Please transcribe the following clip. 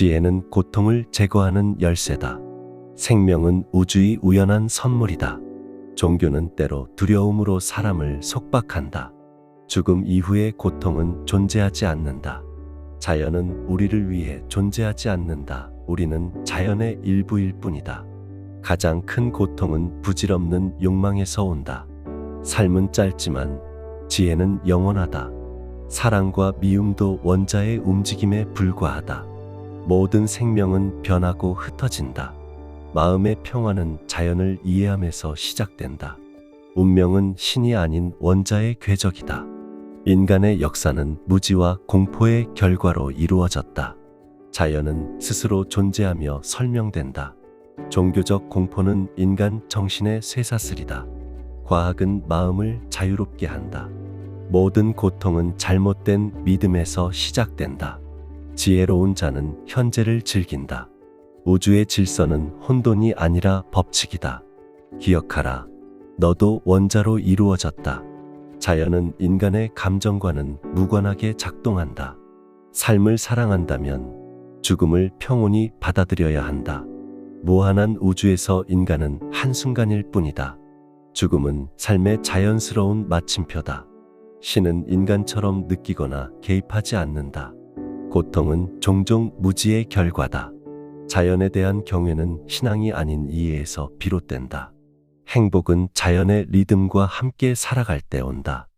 지혜는 고통을 제거하는 열쇠다. 생명은 우주의 우연한 선물이다. 종교는 때로 두려움으로 사람을 속박한다. 죽음 이후의 고통은 존재하지 않는다. 자연은 우리를 위해 존재하지 않는다. 우리는 자연의 일부일 뿐이다. 가장 큰 고통은 부질없는 욕망에서 온다. 삶은 짧지만 지혜는 영원하다. 사랑과 미움도 원자의 움직임에 불과하다. 모든 생명은 변하고 흩어진다. 마음의 평화는 자연을 이해함에서 시작된다. 운명은 신이 아닌 원자의 궤적이다. 인간의 역사는 무지와 공포의 결과로 이루어졌다. 자연은 스스로 존재하며 설명된다. 종교적 공포는 인간 정신의 쇠사슬이다. 과학은 마음을 자유롭게 한다. 모든 고통은 잘못된 믿음에서 시작된다. 지혜로운 자는 현재를 즐긴다. 우주의 질서는 혼돈이 아니라 법칙이다. 기억하라. 너도 원자로 이루어졌다. 자연은 인간의 감정과는 무관하게 작동한다. 삶을 사랑한다면 죽음을 평온히 받아들여야 한다. 무한한 우주에서 인간은 한순간일 뿐이다. 죽음은 삶의 자연스러운 마침표다. 신은 인간처럼 느끼거나 개입하지 않는다. 고통은 종종 무지의 결과다. 자연에 대한 경외는 신앙이 아닌 이해에서 비롯된다. 행복은 자연의 리듬과 함께 살아갈 때 온다.